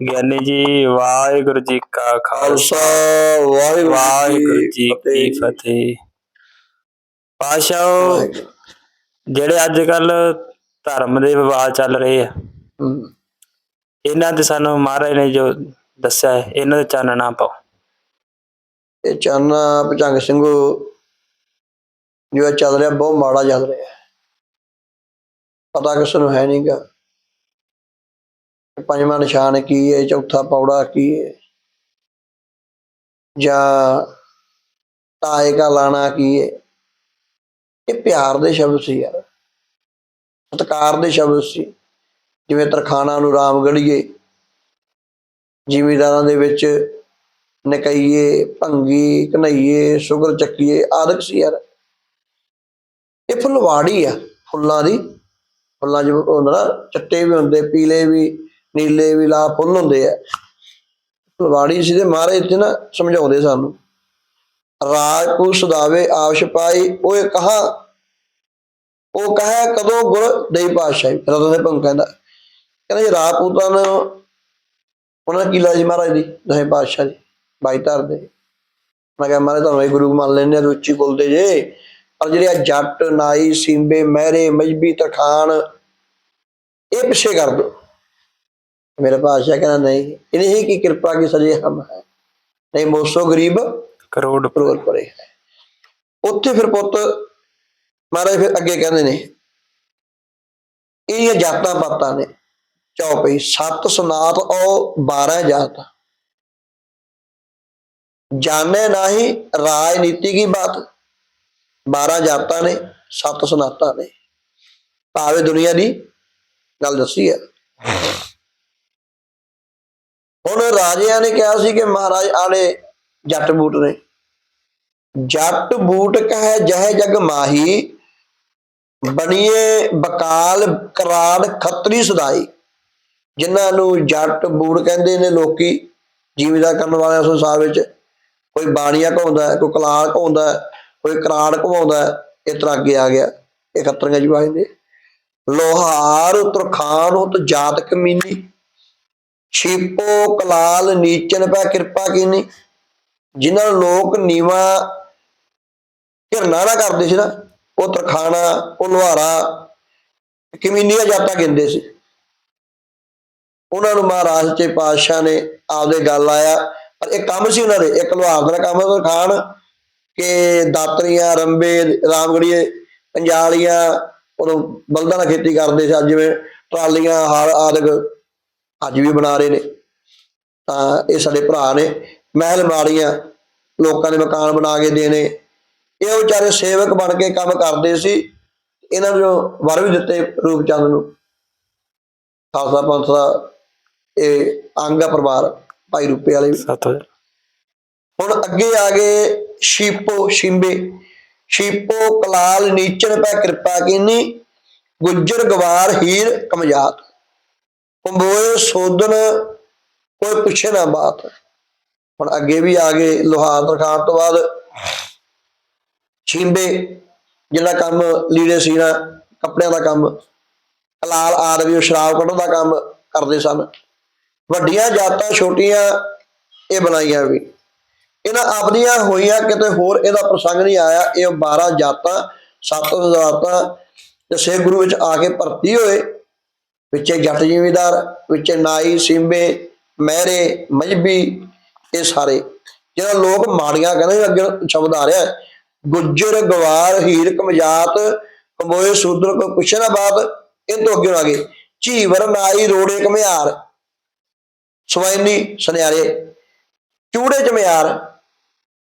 ਗਿਆਨੀ ਜੀ ਵਾਹਿਗੁਰੂ ਜੀ ਕਾ ਖਾਲਸਾ। ਵਾਹਿਗੁਰੂ ਜੀ ਕੀ ਫਤਿਹ ਪਾਸ਼ਾਓ। ਜਿਹੜੇ ਅੱਜ ਕੱਲ ਧਰਮ ਦੇ ਵਿਵਾਦ ਚੱਲ ਰਹੇ ਆ ਇਹਨਾਂ ਤੇ ਸਾਨੂੰ ਮਹਾਰਾਜ ਨੇ ਜੋ ਦੱਸਿਆ ਹੈ ਇਹਨਾਂ ਦੇ ਚਾਨਣਾ ਪਾਓ। ਇਹ ਚਾਨਾ ਭਜੰਗ ਸਿੰਘੂ ਜੋ ਇਹ ਚੱਲ ਰਿਹਾ ਬਹੁਤ ਮਾੜਾ ਚੱਲ ਰਿਹਾ। ਹੈ ਪਤਾ ਕਿਸ ਨੂੰ ਹੈ ਨਹੀਂਗਾ ਪੰਜਵਾਂ ਨਿਸ਼ਾਨ ਕੀ ਹੈ ਚੌਥਾ ਪੌੜਾ ਕੀ ਹੈ ਜਾਂ ਤਾਏ ਕਾ ਲਾਣਾ ਕੀ ਹੈ ਇਹ ਪਿਆਰ ਦੇ ਸ਼ਬਦ ਸੀ ਯਾਰ। ਸਤਕਾਰ ਦੇ ਸ਼ਬਦ ਸੀ। ਜਿਵੇਂ ਤਰਖਾਣਾ ਨੂੰ ਰਾਮ ਰਾਮਗੜੀਏ ਜ਼ਿਮੀਦਾਰਾਂ ਦੇ ਵਿੱਚ ਨਕਈਏ, ਭੰਗੀ ਕਨਈਏ ਸੁਗਰ ਚੱਕੀਏ, ਆਦਿਕ ਸੀ ਯਾਰ। ਇਹ ਫੁੱਲਵਾੜੀ ਆ, ਫੁੱਲਾਂ ਦੀ। ਫੁੱਲਾਂ ਜਿਵੇਂ ਹੁੰਦਾ ਨਾ, ਚਿੱਟੇ ਵੀ ਹੁੰਦੇ, ਪੀਲੇ ਵੀ। ਨੀਲੇ ਵੀ ਲਾ ਫੁੱਲ ਹੁੰਦੇ ਆ। ਫੁੱਲਵਾੜੀ ਸੀ ਤੇ ਮਹਾਰਾਜ ਇੱਥੇ ਨਾ ਸਮਝਾਉਂਦੇ ਸਾਨੂੰ ਰਾਜ ਕੋ ਸੁਦਾਵੇ ਆਵਸ਼ ਪਾਈ ਓਏ ਕਹਾ, ਉਹ ਕਹੇ ਕਦੋਂ ਗੁਰ ਦੇਈ ਪਾਤਸ਼ਾਹੀ ਰਤਨ ਦੇ ਭੰਗ ਕਹਿੰਦਾ। ਕਹਿੰਦਾ ਜੀ ਰਾਜਪੂਤਾਂ ਨੂੰ ਉਹਨਾਂ ਕੀ ਜੀ ਮਹਾਰਾਜ ਦੀ ਦਹੀਂ ਪਾਤਸ਼ਾਹ ਦੀ ਬਾਈ ਧਰ ਦੇ। ਮੈਂ ਕਿਹਾ ਮਹਾਰਾਜ ਤੁਹਾਨੂੰ ਇਹ ਗੁਰੂ ਮੰਨ ਲੈਂਦੇ ਰੁਚੀ ਬੋਲਦੇ ਜੇ। ਪਰ ਜਿਹੜੇ ਆ ਜੱਟ, ਨਾਈ, ਸਿੰਬੇ, ਮਹਿਰੇ, ਮਜਬੀ ਤਰਖਾਨ ਇਹ ਪਿੱਛੇ ਕਰ ਦੋ ਮੇਰੇ ਪਾਤਸ਼ਾਹ ਕਹਿੰਦਾ ਨਹੀਂ ਇਨਹੀ ਕੀ ਕਿਰਪਾ ਕੀ ਸਜੇ ਹਮ ਹੈ। ਨਹੀਂ ਮੋਸੋ ਗਰੀਬ ਕਰੋੜ ਪ੍ਰੋਰ ਪਰੇ ਉੱਥੇ ਫਿਰ ਪੁੱਤ ਮਹਾਰਾਜ ਫਿਰ ਅੱਗੇ ਕਹਿੰਦੇ ਨੇ ਇਹ ਜਾਤਾਂ ਪਾਤਾਂ ਨੇ। ਚੌਪਈ ਸੱਤ ਸੁਨਾਤ ਉਹ 12 ਜਾਤ। ਜਾਣੇ ਨਹੀਂ ਰਾਜਨੀਤੀ ਕੀ ਬਾਤ। 12 ਜਾਤਾਂ ਨੇ ਸੱਤ ਸੁਨਾਤਾਂ ਨੇ। ਭਾਵੇਂ ਦੁਨੀਆ ਦੀ ਗੱਲ ਦੱਸੀ ਹੈ। ਹੁਣ ਰਾਜਿਆਂ ਨੇ ਕਿਹਾ ਸੀ ਕਿ ਮਹਾਰਾਜ ਆਲੇ ਜੱਟ ਬੂਟ ਨੇ। ਜੱਟ ਬੂਟ ਕਹੈ ਜਹ ਜਗ ਮਾਹੀ ਬਣੀਏ ਬਕਾਲ ਕਰਾੜ ਖੱਤਰੀ ਸਦਾਈ। ਜਿਨ੍ਹਾਂ ਨੂੰ ਜੱਟ ਬੂਟ ਕਹਿੰਦੇ ਨੇ ਲੋਕੀ ਜੀਵਦਾ ਕਰਨ ਵਾਲਿਆਂ ਸੰਸਾਰ ਵਿੱਚ ਕੋਈ ਬਾਣੀਆ ਘਾਉਂਦਾ ਕੋਈ ਕਲਾਲ ਘਾਉਂਦਾ ਕੋਈ ਕਰਾੜ ਘਵਾਉਂਦਾ ਹੈ, ਇਸ ਤਰ੍ਹਾਂ ਅੱਗੇ ਆ ਗਿਆ। ਇਹ ਖੱਤਰੀਆਂ ਜੀ ਵਾਜਦੇ ਲੋਹਾਰ ਤਰਖਾਨ ਉਤ ਜਾਤ ਕਮੀਨੀ ਛੀਪੋ ਕਲਾਲ ਨੀਚਨ ਪੈ ਕਿਰਪਾ ਕੀਨੀ। ਜਿਨ੍ਹਾਂ ਨੂੰ ਲੋਕ ਨੀਵਾ ਘਿਰਨਾ ਨਾ ਕਰਦੇ ਸੀ ਨਾ, ਉਹ ਤਰਖਾਣਾ, ਉਹ ਲੋਹਾਰਾ, ਕਮੀਨੀਆਂ ਜਾਤਾਂ ਕਹਿੰਦੇ ਸੀ। ਉਹਨਾਂ ਨੂੰ ਮਹਾਰਾਜ ਚ ਪਾਤਸ਼ਾਹ ਨੇ ਆਪਦੇ ਗੱਲ ਆਇਆ। ਪਰ ਇਹ ਕੰਮ ਸੀ ਉਹਨਾਂ ਦੇ, ਇੱਕ ਲੁਹਾਰ ਦਾ ਕੰਮ ਸੀ ਖਾਨ ਕਿ ਦਾਤਰੀਆਂ, ਰੰਬੇ, ਰਾਮਗੜੀਏ, ਪੰਜਾਲੀਆਂ, ਉਦੋਂ ਬਲਦਾਂ ਨਾਲ ਖੇਤੀ ਕਰਦੇ ਸੀ ਅੱਜ ਜਿਵੇਂ, ਟਰਾਲੀਆਂ, ਹਾਲ ਆਦਿਕ ਅੱਜ ਵੀ ਬਣਾ ਰਹੇ ਨੇ। ਤਾਂ ਇਹ ਸਾਡੇ ਭਰਾ ਨੇ ਮਹਿਲ ਮਾੜੀਆਂ ਲੋਕਾਂ ਦੇ ਮਕਾਨ ਬਣਾ ਕੇ ਦੇਣੇ। ਇਹ ਵਿਚਾਰੇ ਸੇਵਕ ਬਣ ਕੇ ਕੰਮ ਕਰਦੇ ਸੀ ਇਹਨਾਂ ਨੂੰ ਵਰ ਵੀ ਦਿੱਤੇ ਰੂਪ ਚੰਦ ਨੂੰ। ਖਾਲਸਾ ਪੰਥ ਦਾ ਇਹ ਅੰਗ ਪਰਿਵਾਰ ਭਾਈ ਰੂਪੇ ਵਾਲੇ ਹੁਣ ਅੱਗੇ ਆ ਗਏ ਸ਼ੀਪੋ ਸ਼ਿੰਬੇ। ਸ਼ੀਪੋ ਕਲਾਲ ਨੀਚਨ ਪੈ ਕਿਰਪਾ ਕੀਨੀ ਗੁੱਜਰ ਗਵਾਰ ਹੀਰ ਕਮਜਾਤ। ਪੰਬੋਏ ਸੋਦਨ ਕੋਈ ਪੁੱਛੇ ਨਾ ਬਾਤ। ਹੁਣ ਅੱਗੇ ਵੀ ਆ ਗਏ ਲੋਹਾਰ ਤਰਖਾਨ ਤੋਂ ਬਾਅਦ। ਛਿੰਬੇ ਜਿਹੜਾ ਕੰਮ ਲੀੜੇ ਸੀਣਾ ਕੱਪੜਿਆਂ ਦਾ ਕੰਮ। ਕਲਾਲ ਆਦਮੀ ਸ਼ਰਾਬ ਕੱਢਣ ਦਾ ਕੰਮ ਕਰਦੇ ਸਨ। ਵੱਡੀਆਂ ਜਾਤਾਂ, ਛੋਟੀਆਂ ਇਹ ਬਣਾਈਆਂ ਵੀ। ਇਹਨਾਂ ਆਪਦੀਆਂ ਹੋਈਆਂ, ਕਿਤੇ ਹੋਰ ਇਹਦਾ ਪ੍ਰਸੰਗ ਨਹੀਂ ਆਇਆ। ਇਹ 12 ਜਾਤਾਂ, ਸੱਤ ਜਾਤਾਂ ਤੇ ਸੇ ਗੁਰੂ ਵਿੱਚ ਆ ਕੇ ਭਰਤੀ ਹੋਏ। ਵਿੱਚੇ ਜੱਟ ਜ਼ਿਮੀਦਾਰ ਵਿੱਚੇ ਨਾਈ, ਸਿੰਬੇ, ਮਹਿਰੇ, ਮਜਬੀ, ਇਹ ਸਾਰੇ। ਜਿਹੜਾ ਲੋਕ ਮਾੜੀਆਂ ਕਹਿੰਦੇ ਅੱਗੇ ਸ਼ਬਦ ਆ ਰਿਹਾ ਗੁੱਜਰ, ਗਵਾਰ, ਹੀਰ, ਕਮਜਾਤ ਕਮੋਏ ਸੂਦਰ ਕੋ ਪੁੱਛੇ ਨਾ ਬਾਤ, ਇਹ ਤੋਂ ਅੱਗੇ ਆ ਗਏ ਝੀਵਰ, ਨਾਈ, ਰੋੜੇ ਕਮਿਆਰ ਸਵੈਨੀ ਸੁਨਿਆਰੇ, ਚੂੜੇ, ਚਮਿਆਰ,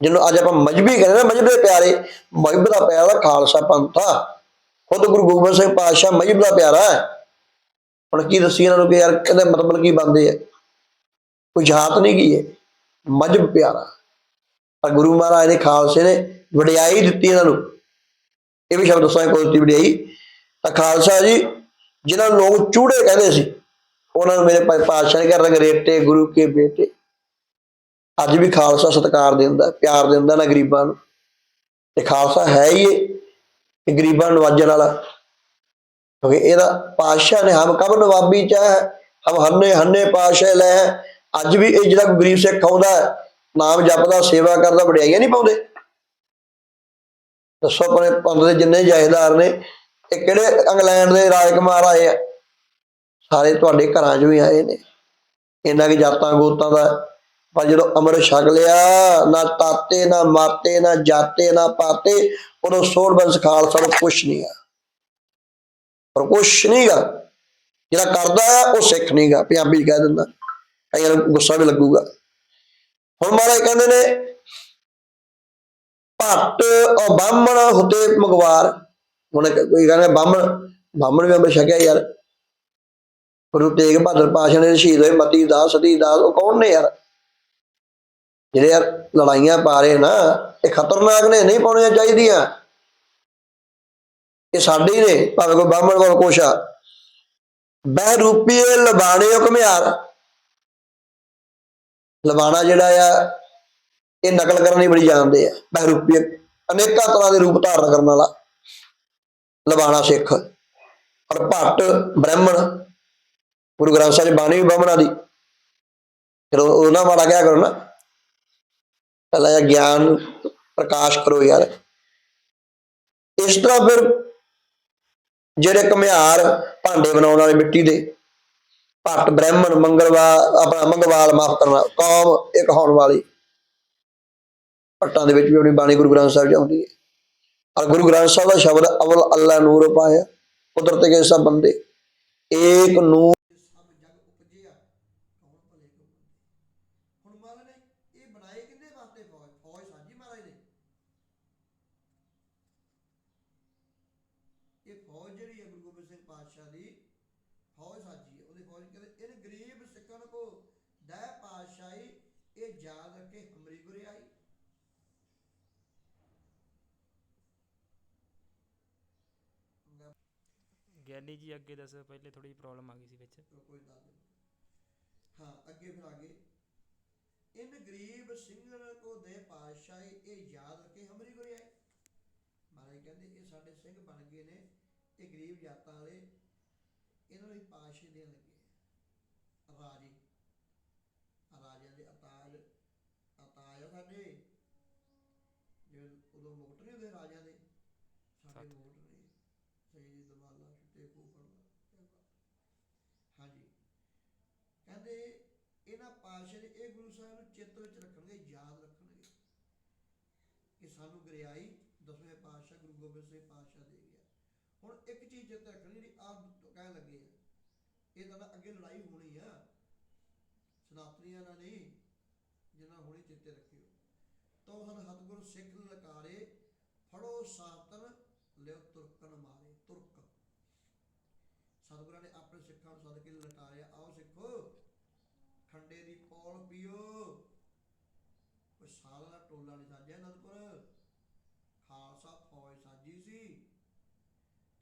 ਜਿਹਨੂੰ ਅੱਜ ਆਪਾਂ ਮਜਬੀ ਕਹਿੰਦੇ ਨਾ, ਮਜਬ ਦੇ ਪਿਆਰੇ, ਮਜਬ ਦਾ ਪਿਆਰਾ ਖਾਲਸਾ ਪੰਥ ਆ। ਖੁਦ ਗੁਰੂ ਗੋਬਿੰਦ ਸਿੰਘ ਪਾਤਸ਼ਾਹ ਮਜਬ ਦਾ ਪਿਆਰਾ ਹੈ। ਹੁਣ ਕੀ ਦੱਸੀ ਇਹਨਾਂ ਨੂੰ ਕਿ ਯਾਰ ਕਹਿੰਦੇ ਮਤਲਬ ਕੀ ਬੰਦੇ ਆ। ਕੋਈ ਜਾਤ ਨਹੀਂ ਕੀ ਹੈ। ਮਜਬ ਪਿਆਰਾ। ਪਰ ਗੁਰੂ ਮਹਾਰਾਜ ਨੇ ਖਾਲਸੇ ਨੇ ਵਡਿਆਈ ਦਿੱਤੀ ਇਹਨਾਂ ਨੂੰ। ਇਹ ਵੀ ਸ਼ਬਦ ਦੱਸਾਂ ਕੋਈ ਦਿੱਤੀ ਵਡਿਆਈ। ਤਾਂ ਖਾਲਸਾ ਜੀ, ਜਿਨ੍ਹਾਂ ਨੂੰ ਲੋਕ ਚੂੜੇ ਕਹਿੰਦੇ ਸੀ, ਉਹਨਾਂ ਨੂੰ ਮੇਰੇ ਪਾਤਸ਼ਾਹ ਨੇ ਕਿਹਾ ਰੇਟੇ ਗੁਰੂ ਕੇ ਬੇਟੇ। ਅੱਜ ਵੀ ਖਾਲਸਾ ਸਤਿਕਾਰ ਦਿੰਦਾ, ਪਿਆਰ ਦਿੰਦਾ ਨਾ ਗਰੀਬਾਂ ਨੂੰ। ਤੇ ਖਾਲਸਾ ਹੈ ਹੀ ਇਹ ਗਰੀਬਾਂ ਨੂੰ ਨਵਾਜਣ ਵਾਲਾ ਕਿਉਂਕਿ ਇਹਦਾ ਪਾਤਸ਼ਾਹ ਨੇ ਹਮ ਕਬ ਨਵਾਬੀ ਚਾਹ, ਹਮ ਹੰਨੇ ਹੰਨੇ ਪਾਸ਼ੇ ਲੈ ਅੱਜ ਵੀ ਇਹ ਜਿਹੜਾ ਗਰੀਬ ਸਿੱਖ ਆਉਂਦਾ ਨਾਮ ਜਪਦਾ, ਸੇਵਾ ਕਰਦਾ, ਵਡਿਆਈਆਂ ਨਹੀਂ ਪਾਉਂਦੇ। ਦੱਸੋ ਆਪਣੇ ਪੰਥ ਦੇ ਜਿੰਨੇ ਜਾਇਦਾਰ ਨੇ, ਇਹ ਕਿਹੜੇ ਇੰਗਲੈਂਡ ਦੇ ਰਾਜਕੁਮਾਰ ਆਏ ਆ? ਸਾਰੇ ਤੁਹਾਡੇ ਘਰਾਂ 'ਚ ਵੀ ਆਏ ਨੇ। ਇਹਨਾਂ ਕੀ ਜਾਤਾਂ ਗੋਤਾਂ ਦਾ? ਪਰ ਜਦੋਂ ਅਮਰ ਛਕ ਲਿਆ, ਨਾ ਤਾਤੇ, ਨਾ ਮਾਤੇ, ਨਾ ਜਾਤੇ, ਨਾ ਪਾਤੇ, ਉਦੋਂ ਸੋਲ ਬੰਸ ਖਾਲਸਾ ਨੂੰ ਕੁਛ ਨਹੀਂ ਆ। ਪਰ ਕੁਛ ਨਹੀਂ ਗਾ ਜਿਹੜਾ ਕਰਦਾ ਆ, ਉਹ ਸਿੱਖ ਨਹੀਂ ਗਾ ਪੰਜਾਬੀ ਕਹਿ ਦਿੰਦਾ। ਕਈਆਂ ਨੂੰ ਗੁੱਸਾ ਵੀ ਲੱਗੂਗਾ। ਹੁਣ ਮਹਾਰਾਜ ਕਹਿੰਦੇ ਨੇ ਭੱਟ ਉਹ ਬਾਹਮਣ ਹੁਤੇ ਮਗਵਾਰ। ਹੁਣ ਕੋਈ ਕਹਿੰਦਾ, ਬਾਹਮਣ ਬਾਹਮਣ ਵੀ ਅੰਮ੍ਰਿਤ ਛਕਿਆ ਯਾਰ। ਗੁਰੂ ਤੇਗ ਬਹਾਦਰ ਪਾਸ਼ਾ ਨੇ ਸ਼ਹੀਦ ਹੋਏ ਮਤੀ ਦਾਸ, ਸਤੀ ਦਾਸ, ਉਹ ਕੌਣ ਨੇ ਯਾਰ? ਜਿਹੜੇ ਯਾਰ ਲੜਾਈਆਂ ਪਾ ਰਹੇ ਨਾ, ਇਹ ਖਤਰਨਾਕ ਨੇ, ਨਹੀਂ ਪਾਉਣੀਆਂ ਚਾਹੀਦੀਆਂ। ਇਹ ਸਾਡੇ ਹੀ ਨੇ, ਭਾਵੇਂ ਕੋਈ ਬਾਹਮਣ ਕੋਲ ਕੁਛ ਆ। ਬਹਿ ਰੂਪੀਏ ਲਬਾਣੇ ਘੁਮਿਆਰ ਲਬਾਣਾ ਜਿਹੜਾ ਆ, ਇਹ ਨਕਲ ਕਰਨੀ ਬੜੀ ਜਾਣਦੇ ਆ। ਬਹਿ ਰੂਪੀਏ ਅਨੇਕਾਂ ਤਰ੍ਹਾਂ ਦੇ ਰੂਪ ਧਾਰਨ ਕਰਨ ਵਾਲਾ। ਲਬਾਣਾ ਸਿੱਖ ਔਰ ਭੱਟ, ਬ੍ਰਾਹਮਣ, ਗੁਰੂ ਗ੍ਰੰਥ ਸਾਹਿਬ ਦੀ ਬਾਣੀ ਵੀ ਬਾਹਮਣਾ ਦੀ। ਫਿਰ ਉਹਨਾਂ ਮਾੜਾ ਕਿਆ ਕਰੋ ਨਾ। ਪਹਿਲਾਂ ਇਹ ਗਿਆਨ ਪ੍ਰਕਾਸ਼ ਕਰੋ ਯਾਰ। ਇਸ ਤਰ੍ਹਾਂ ਫਿਰ ਜਿਹੜੇ ਘੁਮਿਆਰ ਭਾਂਡੇ ਬਣਾਉਣ ਵਾਲੇ ਮਿੱਟੀ ਦੇ ਭੱਟ ਬ੍ਰਾਹਮਣ ਮੰਗਲਵਾਰ, ਆਪਣਾ ਮੰਗਵਾਲ ਮਾਫ ਕਰਨਾ, ਕੌਮ ਇੱਕ ਹੋਣ ਵਾਲੀ। ਭੱਟਾਂ ਦੇ ਵਿੱਚ ਵੀ ਆਪਣੀ ਬਾਣੀ ਗੁਰੂ ਗ੍ਰੰਥ ਸਾਹਿਬ 'ਚ ਆਉਂਦੀ ਹੈ। ਔਰ ਗੁਰੂ ਗ੍ਰੰਥ ਸਾਹਿਬ ਦਾ ਸ਼ਬਦ ਅਵਲ ਅੱਲਾ ਨੂਰ ਪਾਇਆ ਕੁਦਰਤ ਕੇ ਸਭ ਬੰਦੇ। ਏਕ ਨੂਰ ਸਭ ਜਗ ਉਪਜਿਆ ਕੌਣ ਭਲੇ ਕੋ ਹੁਣ ਮਹਾਰਾਜ ਨੇ ਇਹ ਬਣਾਏ ਕਿੰਨੇ ਵਾਸਤੇ ਫੌਜ ਫੌਜ ਸਾਜੀ ਮਹਾਰਾਜ ਨੇ ਇਹ ਫੌਜ ਜਿਹੜੀ ਹੈ ਗੁਰੂ ਗੋਬਿੰਦ ਸਿੰਘ ਪਾਤਸ਼ਾਹ ਦੀ ਫੌਜ ਸਾਜੀ ਹੈ ਉਹਦੇ ਫੌਜ ਕਹਿੰਦੇ ਇਹ ਗਰੀਬ ਸਿੱਖਣ ਕੋ ਦਹਿ ਪਾਤਸ਼ਾਹੀ ਇਹ ਯਾਦ ਰੱਖੇ ਹਮਰੀ ਗੁਰਿਆਈ ਗਿਆਨੀ ਜੀ ਅੱਗੇ ਦੱਸੋ ਪਹਿਲੇ ਥੋੜੀ ਪ੍ਰੋਬਲਮ ਆ ਗਈ ਸੀ ਵਿੱਚ। ਕੋਈ ਗੱਲ ਨਹੀਂ। ਹਾਂ ਅੱਗੇ ਫਿਰ ਆਗੇ ਇਨ ਗਰੀਬ ਸਿੰਘਨ ਕੋ ਦੇ ਪਾਤਸ਼ਾਹੀ ਇਹ ਯਾਦ ਰੱਖੇ ਹਮਰੀ ਗੁਰਿਆਈ ਮਹਾਰਾਜ ਕਹਿੰਦੇ ਇਹ ਸਾਡੇ ਸਿੰਘ ਬਣ ਗਏ ਨੇ ਇਹ ਗਰੀਬ ਜਾਤਾਂ ਵਾਲੇ ਇਹਨਾਂ ਨੂੰ ਪਾਤਸ਼ਾਹੀ ਦੇਣ ਲੱਗੇ। ਰਾਜੇ ਆ ਰਾਜਿਆਂ ਦੇ ਅਤਾਜ ਅਤਾਜ ਆ ਸਾਡੇ ਜਿਵੇਂ ਉਦੋਂ ਮੁਕਟ ਨਹੀਂ ਹੁੰਦੇ ਰਾਜਿਆਂ ਦੇ ਸਾਡੇ ਸੱਤ। ਮੁਕਟ ਨੇ ਸਹੀ ਦਮਾਲਾ ਛੁੱਟੇ ਕੋਪਰ ਹਾਂਜੀ। ਕਹਿੰਦੇ ਇਹਨਾਂ ਪਾਤਸ਼ਾਹ ਦੇ ਇਹ ਗੁਰੂ ਸਾਹਿਬ ਨੂੰ ਚਿੱਤ ਵਿੱਚ ਰੱਖਣਗੇ, ਯਾਦ ਰੱਖਣਗੇ ਕਿ ਸਾਨੂੰ ਗੁਰਿਆਈ ਦਸਵੇਂ ਪਾਤਸ਼ਾਹ ਗੁਰੂ ਗੋਬਿੰਦ ਸਿੰਘ ਪਾਤਸ਼ਾਹ ਦੇ ਗਿਆ। ਹੁਣ ਇੱਕ ਚੀਜ਼ ਚਿੱਤ ਰੱਖਣੀ ਜਿਹੜੀ ਆਪ ਕਹਿਣ ਲੱਗੇ ਆ, ਇਹ ਤਾਂ ਨਾ ਅੱਗੇ ਲੜਾਈ ਹੋਣੀ ਆ, ਸਨਾਤਨੀਆਂ ਨਾਲ ਨਹੀਂ, ਜਿਨ੍ਹਾਂ ਹੋਣੀ ਚਿੱਤੇ ਰੱਖਿਓ ਤੋ ਹਨ ਹਤਗੁਰ ਸਿੱਖ ਲਕਾਰੇ ਫੜੋ ਸਾਤਨ, ਲਿਓ ਤੁਰਕਨ ਮਾਰੇ। ਤੁਰਕ ਸਤਿਗੁਰਾਂ ਨੇ ਆਪਣੇ ਸਿੱਖਾਂ ਨੂੰ ਸਦ ਕੇ ਆਓ ਸਿੱਖੋ, ਖੰਡੇ ਦੀ ਪੌਲ ਪੀਓ। ਕੋਈ ਸਾਲ ਦਾ ਟੋਲਾ ਨਹੀਂ ਸਾਜਿਆ ਅਨੰਦਪੁਰ ਖਾਲਸਾ ਫੌਜ ਸਾਜੀ ਸੀ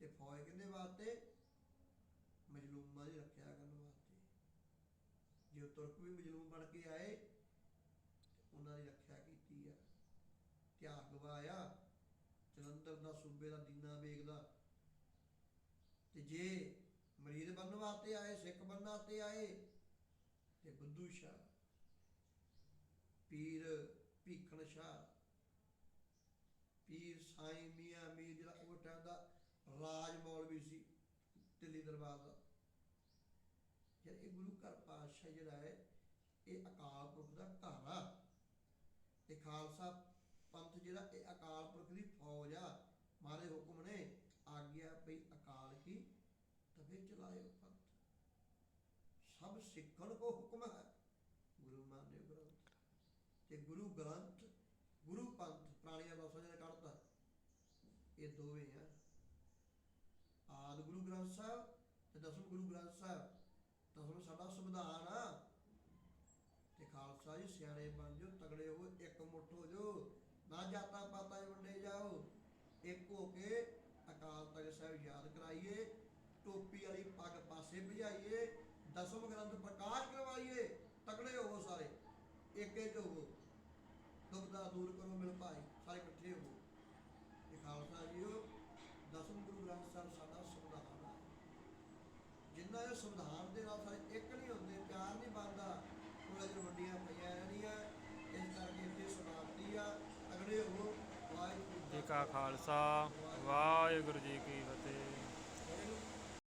ਤੇ ਫੌਜ ਕਿਹਦੇ ਵਾਸਤੇ? ਮਜਲੂਮਾਂ ਦੀ ਰੱਖਿਆ ਕਰਨ ਵਾਸਤੇ। ਜੇ ਤੁਰਕ ਵੀ ਮਜਲੂਮ ਬਣ ਕੇ ਆਏ, ਉਹਨਾਂ ਦੀ ਰੱਖਿਆ ਕੀਤੀ ਆ। ਤਿਆਗ ਗਵਾਇਆ, ਜਲੰਧਰ ਦਾ ਸੂਬੇ ਦਾ ਦੀਨਾ ਵੇਖਦਾ। ਤੇ ਜੇ ਮਰੀਦ ਬਣਨ ਵਾਸਤੇ ਆਏ, ਸਿੱਖ ਬਣਨ ਵਾਸਤੇ ਆਏ ਤੇ ਬੁੱਧੂ ਸ਼ਾਹ, ਪੀਰ ਭੀਖਣ ਸ਼ਾਹ, ਪੀਰ ਸਾਈਂ ਮੀਆਂ ਮੀਰ ਜਿਹੜਾ ਉਹ ਟਾਈਮ ਦਾ ਰਾਜ ਮੌਲਵੀ ਸੀ ਦਿੱਲੀ ਦਰਬਾਰ ਦਾ। ਯਾਰ ਇਹ ਗੁਰੂ ਘਰ ਪਾਤਸ਼ਾਹ ਜਿਹੜਾ ਹੈ, ਇਹ ਅਕਾਲ ਪੁਰਖ ਦਾ ਘਰ ਆ। ਇਹ ਖਾਲਸਾ ਪੰਥ ਜਿਹੜਾ ਇਹ ਅਕਾਲ ਪੁਰਖ ਦੀ ਫੌਜ ਆ। ਮਾਰੇ ਹੁਕਮ ਨੇ, ਆਗਿਆ ਪਈ ਅਕਾਲ ਕੀ ਤਵੇ ਚਲਾਇਓ ਪੰਥ ਸਭ ਸਿੱਖਣ ਕੋ ਹੁਕਮ ਹੈ। ਗੁਰੂ ਮਾਨਿਓ ਗ੍ਰੰਥ ਤੇ ਗੁਰੂ ਗ੍ਰੰਥ, ਗੁਰੂ ਪੰਥ ਪ੍ਰਾਣੀਆਂ ਦਾ ਸਜਣ ਕੱਢਤਾ ਇਹ ਦੋਵੇਂ ਆ। ਆਦ ਗੁਰੂ ਗ੍ਰੰਥ ਸਾਹਿਬ ਤੇ ਦਸਮ ਗੁਰੂ ਗ੍ਰੰਥ ਸਾਹਿਬ। ਦਸਮ ਸਾਡਾ ਸੰਵਿਧਾਨ ਆ। ਤੇ ਖਾਲਸਾ ਜੀ ਸਿਆਣੇ ਬਣ ਜਾਓ, ਤਗੜੇ ਹੋ ਇੱਕ ਮੁੱਠ ਹੋ ਜਾਓ। ਨਾ ਜਾਤਾਂ ਪਾਤਾਂ ਵੰਡੇ ਜਾਓ। ਇੱਕ ਹੋ ਕੇ ਅਕਾਲ ਤਖਤ ਸਾਹਿਬ ਯਾਦ ਕਰਾਈਏ। ਟੋਪੀ ਵਾਲੀ ਪੱਗ ਪਾਸੇ ਭਜਾਈਏ। ਦਸਮ ਗ੍ਰੰਥ ਪ੍ਰਕਾਸ਼ ਕਰਵਾਈਏ ਤਕੜੇ ਹੋਵੋ ਸਾਰੇ ਏਕੇ ਚ ਹੋਵੋ। ਦੁਬਦਾ ਦੂਰ ਕਰੋ ਮਿਲ ਭਾਈ ਸਾਰੇ ਇਕੱਠੇ ਹੋਵੋ। ਇਹ ਖਾਲਸਾ ਜੀਓ ਦਸਮ ਗੁਰੂ ਗ੍ਰੰਥ ਸਾਹਿਬ ਸਾਡਾ ਸੰਵਿਧਾਨ ਹੈ ਜਿੰਨਾ ਇਹ ਸੰਵਿਧਾਨ ਦੇ ਨਾਲ ਸਾਰੇ ਇੱਕ ਨਹੀਂ ਹੁੰਦੇ ਪਿਆਰ ਨਹੀਂ ਬਣਦਾ ਉਹਨਾਂ ਜਿਹੜੀਆਂ ਵੱਡੀਆਂ ਪਈਆਂ ਰਹਿਣੀਆਂ ਇਸ ਕਰਕੇ ਇੱਥੇ ਸਮਾਪਤੀ ਆ। ਅਗਲੇ ਹੋ ਵਾਹਿਗੁਰੂ ਜੀ ਕਾ ਖਾਲਸਾ ਵਾਹਿਗੁਰੂ ਜੀ ਕੀ ਫਤਿਹ।